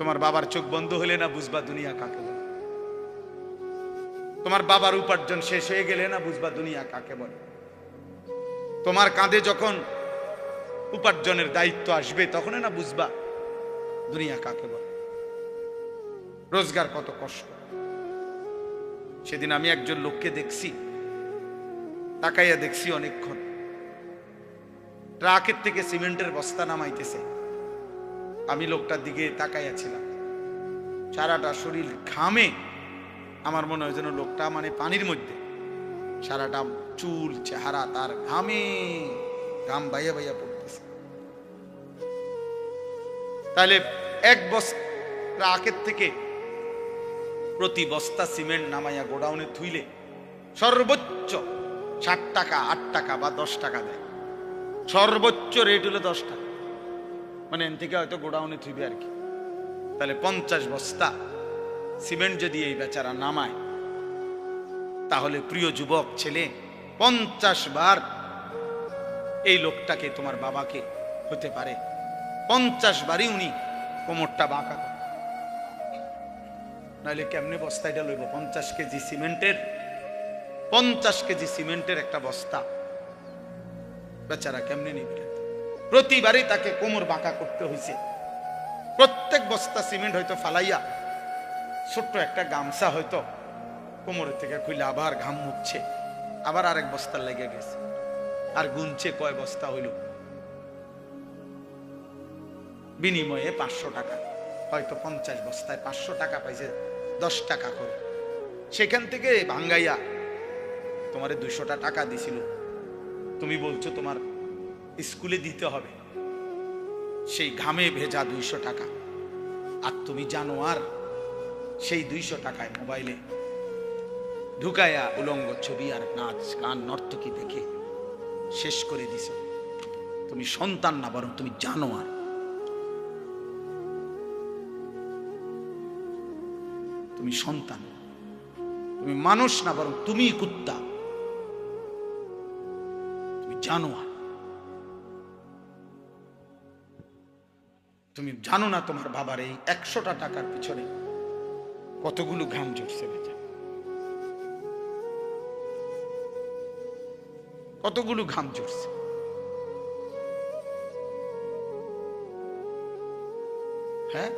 তোমার বাবার চোখ বন্ধ হলে না বুঝবা দুনিয়া কাকে বলে? তোমার বাবার উপার্জন শেষ হয়ে গেলে না বুঝবা দুনিয়া কাকে বলে? তোমার কাঁধে যখন উপার্জনের দায়িত্ব আসবে তখন না বুঝবা দুনিয়া কাকে বলে? রোজগার কত কষ্ট। সেদিন আমি একজন লোককে দেখছি, তাকাইয়া দেখছি অনেকক্ষণ। ট্রাকের থেকে সিমেন্টের বস্তা নামাইতেছে। আমি লোকটার দিকে তাকাইয়া ছিলাম সারাটা শরীর ঘামে। আমার মনে হয় যেন লোকটা মানে পানির মধ্যে। সারাটা চুল, চেহারা তার ঘামে। ঘাম বাইয়া বাইয়া পড়তেছে। তাহলে এক বস্তা ট্রাকের থেকে প্রতি বস্তা সিমেন্ট নামাইয়া গোডাউনে থুইলে সর্বোচ্চ ষাট টাকা, আট টাকা বা দশ টাকা দেয়। সর্বোচ্চ রেট হলো দশ টাকা। মানে এন থেকে হয়তো গোডাউনে থুইবে আর কি। তাহলে পঞ্চাশ বস্তা সিমেন্ট যদি এই বেচারা নামায়, তাহলে প্রিয় যুবক ছেলে, পঞ্চাশ বার এই লোকটাকে, তোমার বাবাকে হতে পারে। পঞ্চাশ বারই উনি কোমরটা বাঁকা। নাহলে কেমনে বস্তাটা লইব? পঞ্চাশ কেজি সিমেন্টের, পঞ্চাশ কেজি সিমেন্টের একটা বস্তা। বেচারা কেমনে নিবে? প্রতিবারই তাকে কোমর বাঁকা করতে হয়েছে প্রত্যেক বস্তা সিমেন্ট হয়তো ফালাইয়া ছোট্ট একটা গামছা হয়তো কোমরের থেকে খুলে আবার ঘাম মুছছে, আবার আরেক বস্তা লেগে গেছে। আর গুনছে কয় বস্তা হইল? বিনিময়ে পাঁচশো টাকা। হয়তো পঞ্চাশ বস্তায় পাঁচশো টাকা পাইছে, দশ টাকা করে। সেখান থেকে ভাঙ্গাইয়া তোমারে দুশোটা টাকা দিছিল। তুমি বলছো তোমার স্কুলে দিতে হবে। সেই ঘামে ভেজা দুইশো টাকা। আর তুমি জানো আর, সেই দুইশো টাকায় মোবাইলে ঢুকায়া উলঙ্গ ছবি আর নাচ গান নর্তকী দেখে শেষ করে দিছ। তুমি সন্তান না, বরং তুমি জানো আর। তুমি সন্তান, তুমি মানুষ না, বরং তুমি কুত্তা। তুমি জানোয়ার তুমি জানো না তোমার বাবার এই একশোটা টাকার পিছনে কতগুলো ঘাম জুটছে বেচা কতগুলো ঘাম জুটছে হ্যাঁ?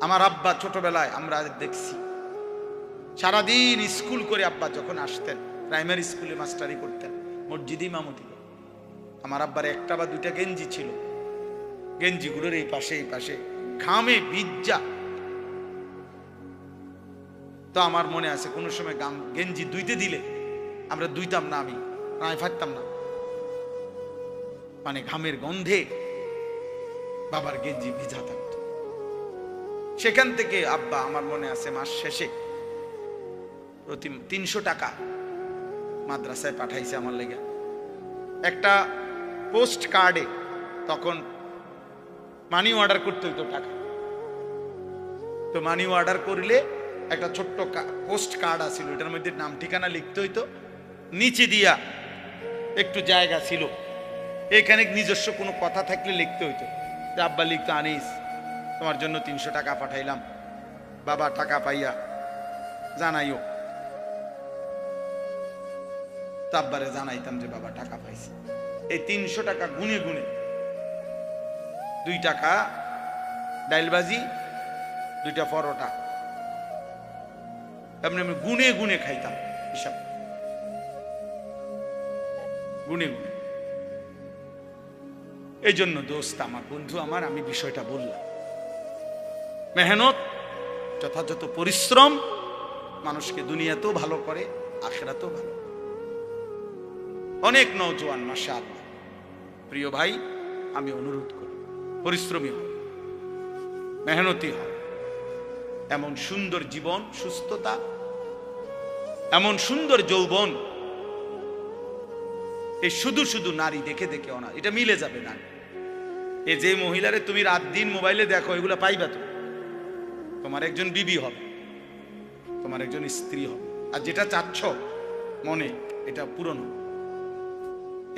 আমার আব্বা ছোটবেলায় আমরা দেখছি, সারাদিন স্কুল করে আব্বা যখন আসতেন, প্রাইমারি স্কুলে মাস্টারি করতেন, মসজিদি মামুদি আমার আব্বার একটা বা দুইটা গেঞ্জি ছিল। গেঞ্জিগুলোর এই পাশে এই পাশে। ঘামে বিজ্জা। তো আমার মনে আছে, কোনো সময় গাম গেঞ্জি দুইতে দিলে আমরা দুইতাম না আমি আমি ফাটতাম না। মানে ঘামের গন্ধে বাবার গেঞ্জি ভিজা থাকতো। সেখান থেকে, আব্বা, আমার মনে আছে, মাস শেষে প্রতি তিনশো টাকা মাদ্রাসায় পাঠাইছে আমার লেগে। একটা পোস্ট কার্ডে তখন মানি অর্ডার করতে হইতো টাকা। তো মানি অর্ডার করলে একটা ছোট্ট পোস্ট কার্ড আছিল, এটার মধ্যে নাম, ঠিকানা লিখতে হইতো। নিচে দিয়া একটু জায়গা ছিল। এখানে নিজস্ব কোনো কথা থাকলে লিখতে হইতো। যে আব্বা লিখতো, আনিস, তোমার জন্য তিনশো টাকা পাঠাইলাম। বাবা, টাকা পাইয়া জানাইও। তো আব্বারে জানাইতাম যে বাবা টাকা পাইছে। এই তিনশো টাকা গুনে গুনে দুই টাকা ডাইলবাজি দুইটা পরোটা। এমনি আমি গুনে গুনে খাইতাম, হিসাব। গুনে গুনে। এই জন্য দোস্ত, আমার বন্ধু আমার, আমি বিষয়টা বললাম। মেহনত, যথাযথ পরিশ্রম মানুষকে দুনিয়াতেও ভালো করে, আখেরাতেও ভালো। অনেক নৌজওয়ান মাসা প্রিয় ভাই, আমি অনুরোধ করি। পরিশ্রমী হও মেহনতি হও এমন সুন্দর জীবন, সুস্থতা, এমন সুন্দর যৌবন এই শুধু শুধু নারী দেখে দেখে অনা এটা মিলে যাবে না এ যে মহিলারে তুমি রাত দিন মোবাইলে দেখো, এগুলো পাইবা তো তোমার একজন বিবি হবে, তোমার একজন স্ত্রী হবে। আর যেটা চাচ্ছ মনে, এটা পূরণ।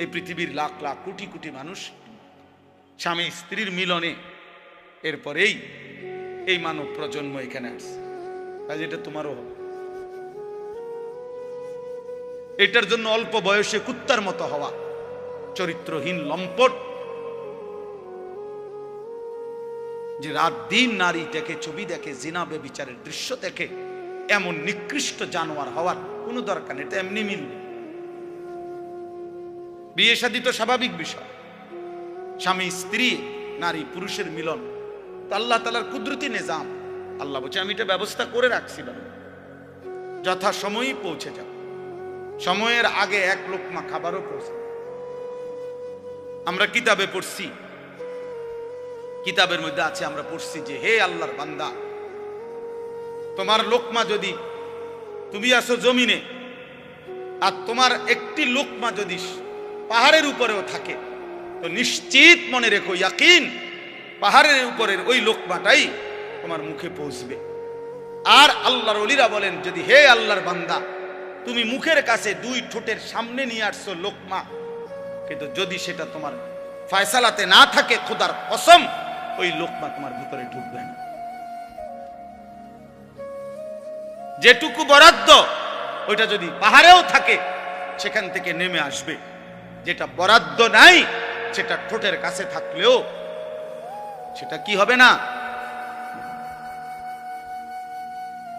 এই পৃথিবীর লাখ লাখ কোটি কোটি মানুষ স্বামী স্ত্রীর মিলনে। এরপরেই এই মানব প্রজন্ম এখানে আসছে। কাজে এটা তোমারও হবে। এটার জন্য অল্প বয়সে কুত্তার মতো হওয়া, চরিত্রহীন লম্পট, যে রাত দিন নারী দেখে, ছবি দেখে জিনাবে বিচারের দৃশ্য দেখে, এমন নিকৃষ্ট জানোয়ার হওয়ার কোনো দরকার নেই, এটা এমনি মিলবে। বিয়ে শাদী তো স্বাভাবিক বিষয়। স্বামী, স্ত্রী, নারী, পুরুষের মিলন। তো আল্লাহ তালার কুদরতি নিজাম। আল্লাহ বলছে, আমি এটা ব্যবস্থা করে রাখছিলাম যথা সময়ই পৌঁছে যাব সময়ের আগে এক লোকমা খাবারও পৌঁছে আমরা কিতাবে পড়ছি। কিতাবের মধ্যে আছে, আমরা পড়ছি যে, হে আল্লাহর বান্দা, তোমার লোকমা যদি তুমি আসো জমিনে, আর তোমার একটি লোকমা যদি পাহাড়ের উপরেও থাকে তো নিশ্চিত মনে রেখো, ইয়াকিন, পাহাড়ের উপরের ওই লোকমাটাই তোমার মুখে পৌঁছবে। আর আল্লাহর অলিরা বলেন, যদি হে আল্লাহর বান্দা, তুমি মুখের কাছে দুই ঠোঁটের সামনে নিয়ে আসছো লোকমা, কিন্তু যদি সেটা তোমার ফয়সালাতে না থাকে, খোদার কসম, ওই লোকমা তোমার ভিতরে ঢুকবে না। যেটুকু বরাদ্দ, ওইটা যদি পাহাড়েও থাকে, সেখান থেকে নেমে আসবে। যেটা বরাদ্দ নাই সেটা ঠোঁটের কাছে থাকলেও সেটা কি হবে না?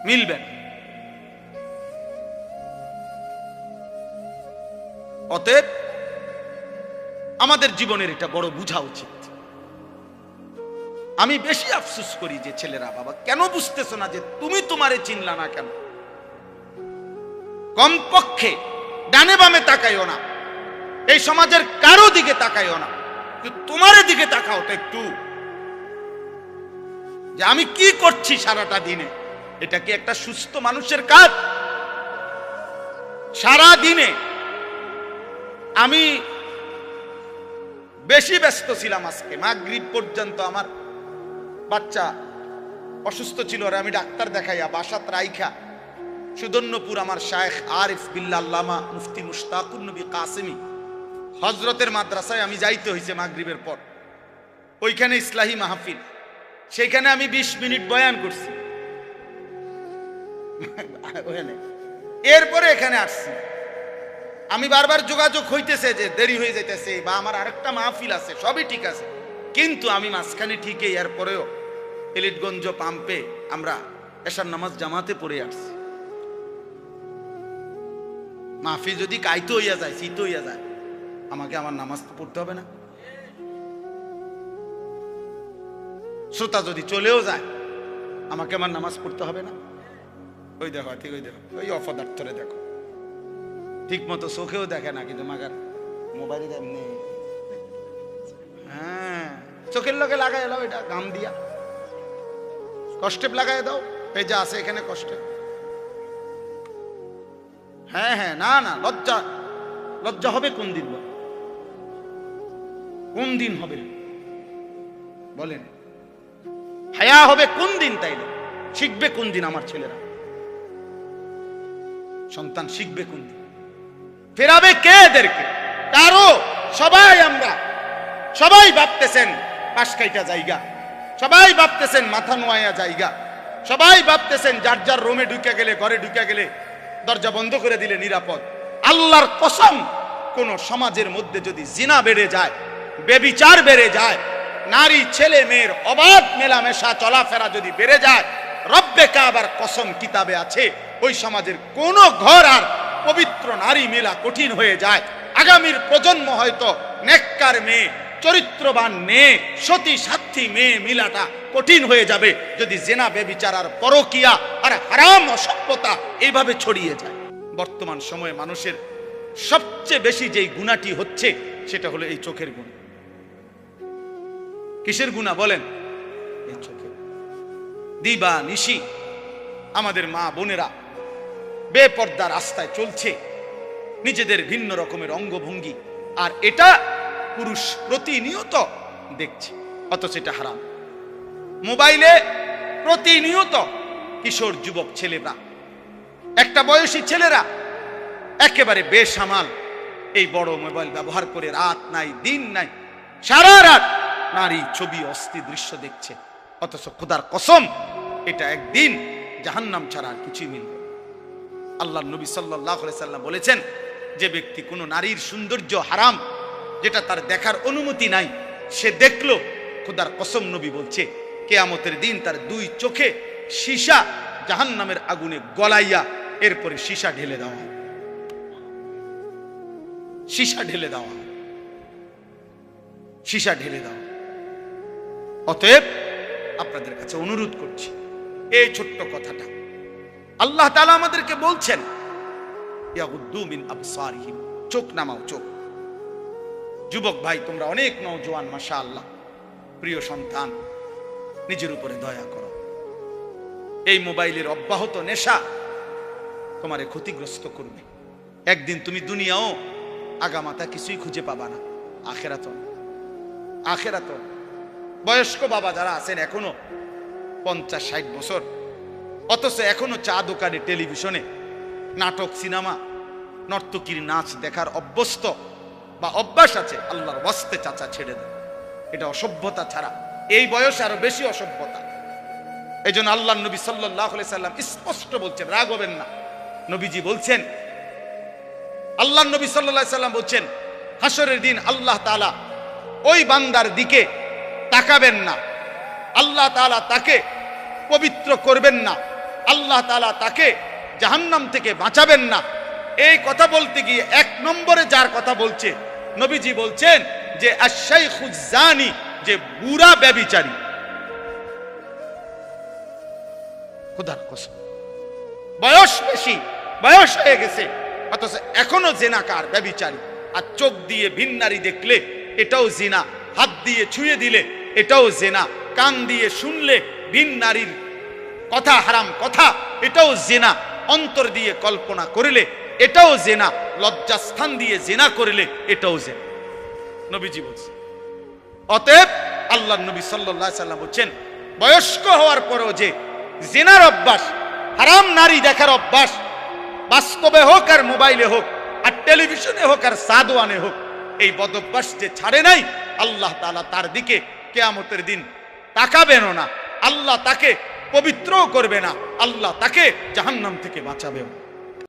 মিলবে না। অতএব আমাদের জীবনের এটা বড় বুঝা উচিত। আমি বেশি আফসোস করি যে ছেলেরা বাবা, কেন বুঝতেছো না যে তুমি তোমারে চিনলা না কেন? কমপক্ষে ডানে বামে তাকাইও না। এই সমাজের কারও দিকে তাকাইও না। তোমার দিকে তাকাও তো একটু। যে আমি কি করছি সারাটা দিনে? এটা কি একটা সুস্থ মানুষের কাজ? সারা দিনে আমি বেশি ব্যস্ত ছিলাম আজকে। মাগরিব পর্যন্ত আমার বাচ্চা অসুস্থ ছিল আর আমি ডাক্তার দেখাইয়া বাসাত রাইখা সুদন্যপুর আমার শায়েখ আরিফ বিল্লা আল্লামা মুফতি মুশতাকুর নবী কাসেমি হজরতের মাদ্রাসায় আমি যাইতে হয়েছে মাগরিবের পর। ওইখানে ইসলাহি মাহফিল। সেইখানে আমি ২০ মিনিট বয়ান করছি। এরপরে এখানে আসছি। আমি বারবার যোগাযোগ হইতেছে যে দেরি হয়ে যাইতেছে বা আমার আরেকটা মাহফিল আছে, সবই ঠিক আছে। কিন্তু আমি মাঝখানে ঠিকই এরপরেও এলিটগঞ্জ পাম্পে আমরা এসার নামাজ জামাতে পড়ে আসছি। মাহফিল যদি কাইতে হইয়া যায়, শীত হইয়া যায়। আমাকে আমার নামাজ তো পড়তে হবে না। শ্রোতা যদি চলেও যায়, আমাকে আমার নামাজ পড়তে হবে না। ওই দেখো, ঠিক ওই দেখো, ওই অপদার্থরে দেখো। ঠিক মতো চোখেও দেখে না কিন্তু, মাগার মোবাইলে এমনি। হ্যাঁ চোখের লোকে লাগাই এলাও এটা গাম দিয়া। কষ্টেপ লাগাই দাও, এই যে আছে এখানে কষ্টে। হ্যাঁ হ্যাঁ না না, লজ্জা। লজ্জা হবে কোন দিন? কোন দিন হবে? বলেন। হায়া হবে কোন দিন তাইলে শিখবে কোন দিন আমার ছেলেরা? সন্তান শিখবে কোন দিন? ফেরাবে কে এদেরকে? কারও? সবাই আমরা। সবাই ভাবতেছেন, পাশ কাইটা জায়গা। সবাই ভাবতেছেন, মাথা নোয়া জায়গা। সবাই ভাবতেছেন, যার যার রোমে ঢুকে গেলে, ঘরে ঢুকে গেলে দরজা বন্ধ করে দিলে নিরাপদ। আল্লাহর কসম, কোন সমাজের মধ্যে যদি জিনা বেড়ে যায় বেবিচার বেড়ে যায়। নারী, ছেলে, মেয়ের অবাধ মেলামেশা, চলাফেরা যদি বেড়ে যায়, রব্বে কাবার কসম কিতাবে আছে, ওই সমাজের কোন ঘর আর পবিত্র নারী মেলা কঠিন হয়ে যায়। আগামীর প্রজন্ম হয়তো নেককার মেয়ে, চরিত্রবান মেয়ে, সতী, সাথী মেয়ে মিলাটা কঠিন হয়ে যাবে যদি জেনা, বেবিচার আর পরকিয়া আর হারাম অসভ্যতা এইভাবে ছড়িয়ে যায়। বর্তমান সময়ে মানুষের সবচেয়ে বেশি যেই গুণাটি হচ্ছে, সেটা হলো এই চোখের গুণ। কিসের গুণা বলেন। দিবা নিশি আমাদের মা বোনেরা বেপর্দা রাস্তায় চলছে নিজেদের ভিন্ন রকমের অঙ্গভঙ্গি আর এটা পুরুষ প্রতিনিয়ত দেখছে অথচ এটা হারাম। মোবাইলে প্রতিনিয়ত কিশোর যুবক ছেলেরা একটা বয়সী ছেলেরা একেবারে বেসামাল এই বড় মোবাইল ব্যবহার করে রাত নাই দিন নাই সারা রাত নারী ছবি অস্থি দৃশ্য দেখছে অথচ খোদার কসম, এটা একদিন জাহান্নাম ছাড়া আর কিছুই মিলবে আল্লাহ নবী সাল্লাহ সাল্লাম বলেছেন, যে ব্যক্তি কোনো নারীর সৌন্দর্য হারাম, যেটা তার দেখার অনুমতি নাই, সে দেখল, খোদার কসম নবী বলছে, কেয়ামতের দিন তার দুই চোখে সীসা জাহান্নামের আগুনে গলাইয়া এরপরে সীসা ঢেলে দেওয়া। সীসা ঢেলে দেওয়া। সীসা ঢেলে দেওয়া অতএব আপনাদের কাছে অনুরোধ করছি, এই ছোট্ট কথাটা। আল্লাহ তালা আমাদেরকে বলছেন চোখ নামাও, চোখ। যুবক ভাই, তোমরা অনেক নওজোয়ান মাশা আল্লাহ প্রিয় সন্তান, নিজের উপরে দয়া করো। এই মোবাইলের অব্যাহত নেশা তোমারে ক্ষতিগ্রস্ত করবে। একদিন তুমি দুনিয়াও আগামাতা কিছুই খুঁজে পাবা না। আখেরাত আখেরাত বয়স্ক বাবা যারা আছেন এখনও পঞ্চাশ, ষাট বছর, অথচ এখনও চা দোকানে, টেলিভিশনে, নাটক, সিনেমা, নর্তকীর নাচ দেখার অভ্যস্ত বা অভ্যাস আছে, আল্লাহর বস্তে চাচা ছেড়ে দেয় এটা অসভ্যতা ছাড়া। এই বয়সে আরও বেশি অসভ্যতা। এই জন্য আল্লাহ নবী সাল্লাহ সাল্লাম স্পষ্ট বলছেন, রাগ হবেন না। নবীজি বলছেন, আল্লাহ নবী সাল্লাম বলছেন, হাসরের দিন আল্লাহ তালা ওই বান্দার দিকে তাকাবেন না। আল্লাহ তালা তাকে পবিত্র করবেন না। আল্লাহ তালা তাকে জাহান্নাম থেকে বাঁচাবেন না। এই কথা বলতে গিয়ে এক নম্বরে যার কথা বলছে, নবীজি বলছেন যে আশাই খুজানি যে বুড়া ব্যবিচারী। বয়স বেশি, বয়স হয়ে গেছে। অথচ এখনও জেনাকার, ব্যবিচারী। আর চোখ দিয়ে ভিন্নারি দেখলে এটাও জিনা। হাত দিয়ে ছুঁয়ে দিলে এটাও জেনা। কান দিয়ে শুনলে ভিন নারীর কথা হারাম কথা, এটাও জেনা। অন্তর দিয়ে কল্পনা করিলে এটাও জেনা। লজ্জাস্থান দিয়ে জেনা করিলে এটাও জেনা। নবীজি বলছে অতএব আল্লাহ নবী সাল্লাহ সাল্লাম বলছেন, বয়স্ক হওয়ার পরও যে জেনার অভ্যাস, হারাম নারী দেখার অভ্যাস, বাস্তবে হোক আর মোবাইলে হোক, আর টেলিভিশনে হোক আর সাদওয়ানে হোক, এই বদভ্যাস যে ছাড়ে নাই, আল্লাহ তাআলা তার দিকে কেয়ামতের দিন তাকাবেন না। আল্লাহ তাকে পবিত্রও করবে না। আল্লাহ তাকে জাহান্নাম থেকে বাঁচাবেও